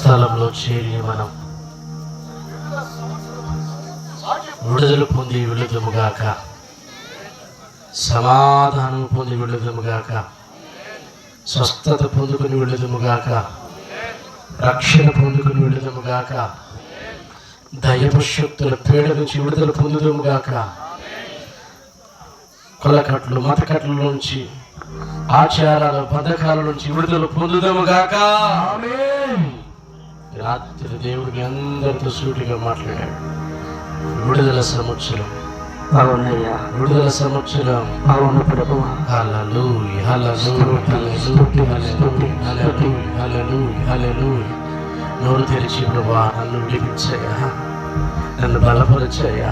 స్థలంలో చేరి మనం విడుదల పొంది విడుదముగాక సమాధానం పొంది విడుదముగాక స్వస్థత పొందుకుని విడుదముగాక రక్షణ పొందుకుని విడుదముగాక దైవ పీడ నుంచి విడుదల పొందుదముగాక కొలకట్లు మతకట్ల నుంచి ఆచారాల పథకాల నుంచి విడుదల పొందుదముగాక రాత్రి దేవుడు మీ అందరితో సూటిగా మాట్లాడాడు. విడుదల సంవత్సరం అవునయ్యా విడుదల సంవత్సరం అవును ప్రభు. హల్లెలూయా నోరు తెరిచి ప్రభా నన్ను విడిపించయ్యా. నన్ను బలపరచయ్యా.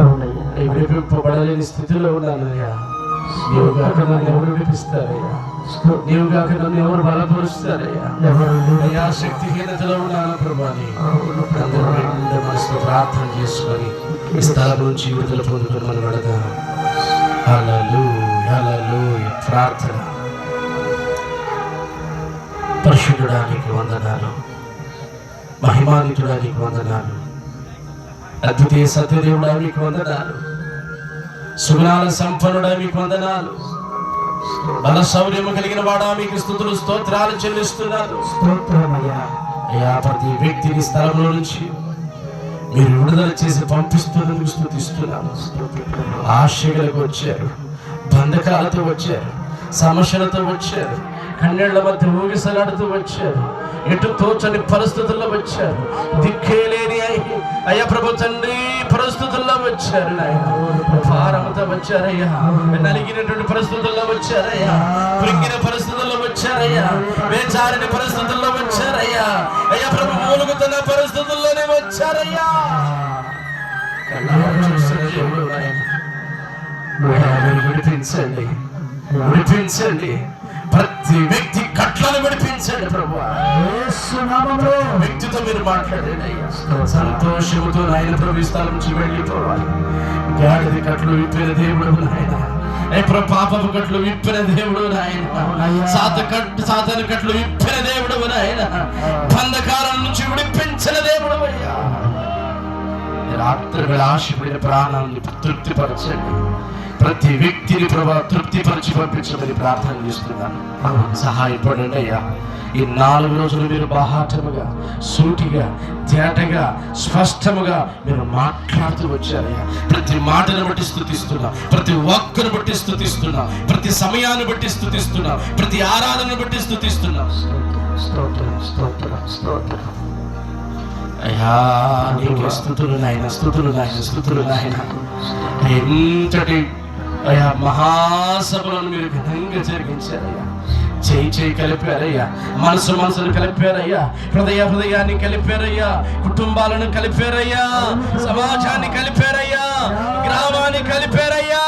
అవునయ్యా విడిపింపబడలేని స్థితిలో ఉన్నానయ్యా. నీవు కాక నన్ను ఎవరు విడిపిస్తారయ్యా నీవు కాక నన్ను ఎవరు బలపరుస్తారయ్యా. అయ్యా శక్తిహీనతలో ఉన్నాను ప్రభాని. ప్రార్థన చేసుకొని ఈ స్థలం నుంచి విడుదల పొందుకొని మనం వెళదాం హలలు హలలు ప్రార్థన. పరిశుద్ధుడానికి వందనాలు. మహిమానితుడానికి వందనాలు. అద్వితీయ సత్యదేవుడానికి వందనాలు. సుగుణాల సంపన్నుడానికి వందనాలు. బల శౌర్యము కలిగిన వాడా మీకు స్థుతులు స్తోత్రాలు చెల్లిస్తున్నారు అయ్యా ప్రతి వ్యక్తిని స్థలంలో నుంచి మీరు విడుదల చేసి పంపిస్తున్నందుకు స్థుతిస్తున్నాను ఆశలకు వచ్చారు బంధకాలతో వచ్చారు సమస్యలతో వచ్చారు కన్నెళ్ళ మధ్య ఊగిసలాడుతూ వచ్చారు ఎటు తోచని పరిస్థితుల్లో వచ్చారు. దిక్కే లేని అయ్యి- అయ్యా ప్రభు తండ్రి పరిస్థితుల్లో వచ్చారు భారంతో వచ్చారయ్యా. నలిగినటువంటి పరిస్థితుల్లో వచ్చారయ్యా. కృంగిన పరిస్థితుల్లో వచ్చారయ్యా. వేచారిన పరిస్థితుల్లో వచ్చారయ్యా. అయ్యా ప్రభు మూలుగుతున్న పరిస్థితుల్లోనే వచ్చారయ్యా. విడిపించండి. విడిపించండి. ప్రతి వ్యక్తి కట్లను విడిపించండి ప్రభు. వ్యక్తితో మీరు మాట్లాడండి ప్రభు ఈ స్థలం నుంచి వెళ్ళిపోవాలి గాడిది కట్లు విప్పిన దేవుడు నాయన. ప్రభు పాపపు కట్లు విప్పిన దేవుడు నాయన. సాత కట్లు సాతన కట్లు విప్పిన దేవుడు నాయన. బంధకాలం నుంచి విడిపించిన దేవుడు అయ్యా. రాత్రివేళ ఆశపడిన ప్రాణాన్ని తృప్తిపరచండి. ప్రతి వ్యక్తిని ప్రభా తృప్తిపరిచి పంపించమని ప్రార్థన చేస్తున్నాను. సహాయపడండి అయ్యా. ఈ నాలుగు రోజులు మీరు బాహాటముగా సూటిగా తేటగా స్పష్టముగా మీరు మాట్లాడుతూ వచ్చారయ్యా ప్రతి మాటను బట్టి స్థుతిస్తున్నా ప్రతి ఒక్కను బట్టి స్థుతిస్తున్నా ప్రతి సమయాన్ని బట్టి స్థుతిస్తున్నా ప్రతి ఆరాధన బట్టి స్థుతిస్తున్నా. స్తోత్రం స్తోత్రం స్తోత్రం. అయ్యా నీకు స్థుతులు నాయన స్థుతులు నాయన స్థుతులు నాయన. ఎంతటి అయ్యా మహాసభలను మీరు విధంగా జరిగించారయ్యా. చేయి చేయి కలిపారయ్యా మనసు మనసును కలిపారయ్యా హృదయ హృదయాన్ని కలిపారయ్యా కుటుంబాలను కలిపారయ్యా సమాజాన్ని కలిపారయ్యా గ్రామాన్ని కలిపారయ్యా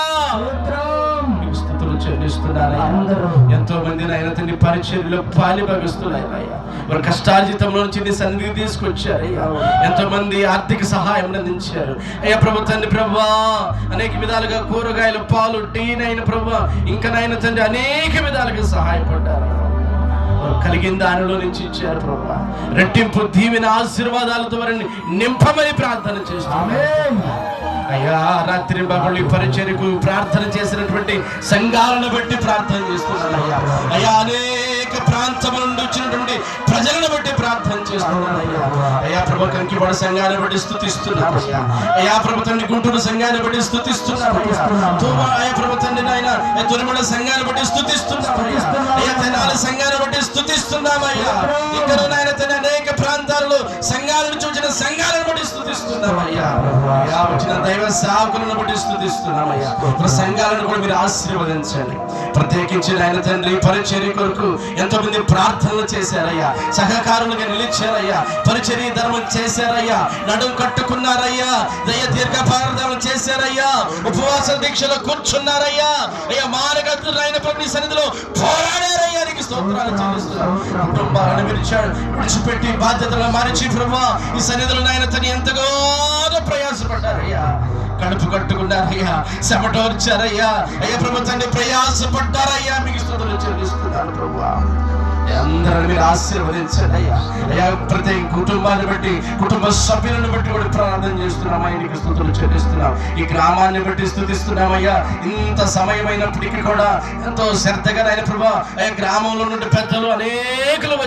ఎంతో మంది నాయన తండ్రి పరిచర్యలో పాలి భవిస్తున్నారయ్యా వారి కష్టార్జితంలో నుంచి నీ సన్నిధికి తీసుకొచ్చారయ్యా ఎంతో మంది ఆర్థిక సహాయం అందించారు. అయ్యా ప్రభు తండ్రి ప్రభా అనేక విధాలుగా కూరగాయలు పాలు టీ నైన ప్రభా ఇంకా నాయన తండ్రి అనేక విధాలుగా సహాయపడ్డారు. కలిగిన దానిలో నుంచి ఇచ్చారు ప్రభా. రెట్టింపు దీవెన ఆశీర్వాదాలతో వారిని నింపమని ప్రార్థన చేస్తాం ఆమేన్. అయ్యా రాత్రి మమ్మల్ని పరిచయకు ప్రార్థన చేసినటువంటి సంఘాలను బట్టి ప్రార్థన చేస్తున్నాను అయ్యా. అయ్యా అనేక ప్రాంతముల నుండి వచ్చినటువంటి ప్రజలను బట్టి ప్రార్థన చేస్తున్నాను అయ్యా. అయ్యా ప్రభు కంకిపడ సంఘాన్ని బట్టి స్థుతిస్తున్నాను అయ్యా. అయ్యా ప్రభు తండ్రి గుంటూరు సంఘాన్ని బట్టి స్థుతిస్తున్నాను అయ్యా. అయ్యా ప్రభు తండ్రి నాయన తురిమల సంఘాన్ని బట్టి స్థుతిస్తున్నాను అయ్యా. అయ్యా తెనాలి సంఘాన్ని బట్టి స్థుతిస్తున్నామయ్యా ఇక్కడ నాయన అయ్యా వచ్చిన దైవ సేవకులను బట్టి స్థుతిస్తున్నామయ్యా. సంఘాలను కూడా మీరు ఆశీర్వదించండి. ప్రత్యేకించి ఆయన తండ్రి పరిచర్య కొరకు ఎంతో మంది ప్రార్థనలు చేశారయ్యా. సహకారులుగా నిలిచారయ్యా. పరిచర్య ధర్మం చేశారయ్యా. నడుం కట్టుకున్నారయ్యా. దయ దీర్ఘ ప్రార్థనలు చేశారయ్యా. ఉపవాస దీక్షలో కూర్చున్నారయ్యా. అయ్యా మానగతులు ఆయన ప్రభు సన్నిధిలో పోరాడారయ్యా. నీకు స్తోత్రాలు చెల్లిస్తున్నారు కుటుంబాలను విడిచాడు. విడిచిపెట్టి బాధ్యతలు మరిచి ప్రభా ఈ సన్నిధిలో నాయన తను ఎంతగా ప్రయాసపడ్డారయ్యా. కడుపు కట్టుకున్నారయ్యా. శమటోర్చారయ్యా అయ్యా ప్రభు తండ్రి ప్రయాసపడ్డారయ్యా. మీకు స్థుతులు చెల్లిస్తున్నాను ప్రభా. అందరిని మీరు ఆశీర్వదించండి అయ్యా. అయ్యా ప్రతి కుటుంబాన్ని బట్టి కుటుంబ సభ్యులను బట్టి కూడా ప్రార్థన చేస్తున్నాం అయ్యా నీకు స్థుతులు చెల్లిస్తున్నాం. ఈ గ్రామాన్ని బట్టి స్థుతిస్తున్నామయ్యా. ఇంత సమయమైనప్పటికీ కూడా ఎంతో శ్రద్ధగా నాయన ప్రభా అయ్యా గ్రామంలో నుండి పెద్దలు అనేక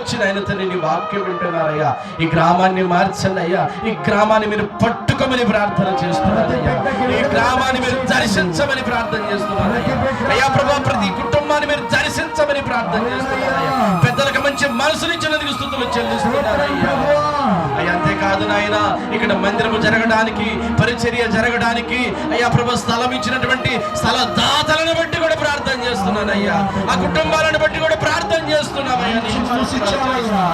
వచ్చిన ఆయన తండ్రి నీ వాక్యం వింటున్నారయ్యా. ఈ గ్రామాన్ని మార్చండి అయ్యా. ఈ గ్రామాన్ని మీరు పట్టుకోమని ప్రార్థన చేస్తున్నారయ్యా. ఈ గ్రామాన్ని మీరు దర్శించమని ప్రార్థన చేస్తున్నారు అయ్యా ప్రభా ప్రతి కుటుంబాన్ని మీరు దర్శించమని ప్రార్థన చేస్తున్నారయ్యా. పెద్దలకు మంచి మనసునిచ్చినందుకు స్థుతులు చెల్లిస్తున్నారయ్యా. అయ్యా అంతేకాదు నాయన ఇక్కడ మందిరము జరగడానికి పరిచర్య జరగడానికి అయ్యా ప్రభు స్థలం ఇచ్చినటువంటి స్థల దాతలు చేస్తున్నానయ్యా ఆ కుటుంబాలను బట్టి కూడా ప్రార్థన చేస్తున్నామయ్యా.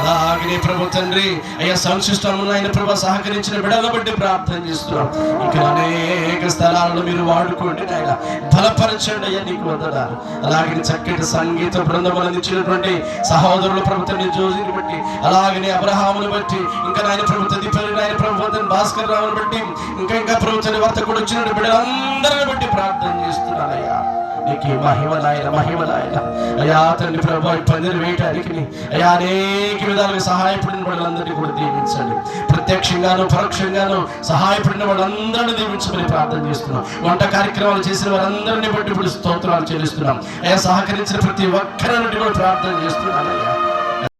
అలాగనే ప్రభు తండ్రి అయ్యా సంశిష్టములు ఆయన ప్రభు సహకరించిన బిడల బట్టి ప్రార్థన చేస్తున్నాం. ఇక్కడ అనేక స్థలాలను మీరు వాడుకోండి నాయన. బలపరచండి అయ్యా నీకు వందనాలు. అలాగే చక్కటి సంగీత బృందములు అందించినటువంటి సహోదరులు ప్రభుత్వం జోజిని బట్టి అలాగనే అబ్రహామును బట్టి ఇంకా నాయన ప్రభుత్వ దిప్పని నాయన ప్రభుత్వం భాస్కర్ రావుని బట్టి ఇంకా ఇంకా ప్రభుత్వ వర్త కూడా వచ్చినటువంటి బిడ్డలందరిని బట్టి ప్రార్థన చేస్తున్నానయ్యా. నీకే మహిమ నాయన మహిమ నాయన. అయ్యా తండ్రి ప్రభు ఈ పందిరి వేయటానికి అయ్యా అనేక విధాలుగా సహాయపడిన వాళ్ళందరినీ కూడా దీవించండి. ప్రత్యక్షంగాను పరోక్షంగాను సహాయపడిన వాళ్ళందరినీ దీవించమని ప్రార్థన చేస్తున్నాం. వంట కార్యక్రమాలు చేసిన వారందరినీ బట్టి ఇప్పుడు స్తోత్రాలు చెల్లిస్తున్నాం. అయ్యా సహకరించిన ప్రతి ఒక్కరిని కూడా ప్రార్థన చేస్తున్నాను అయ్యా.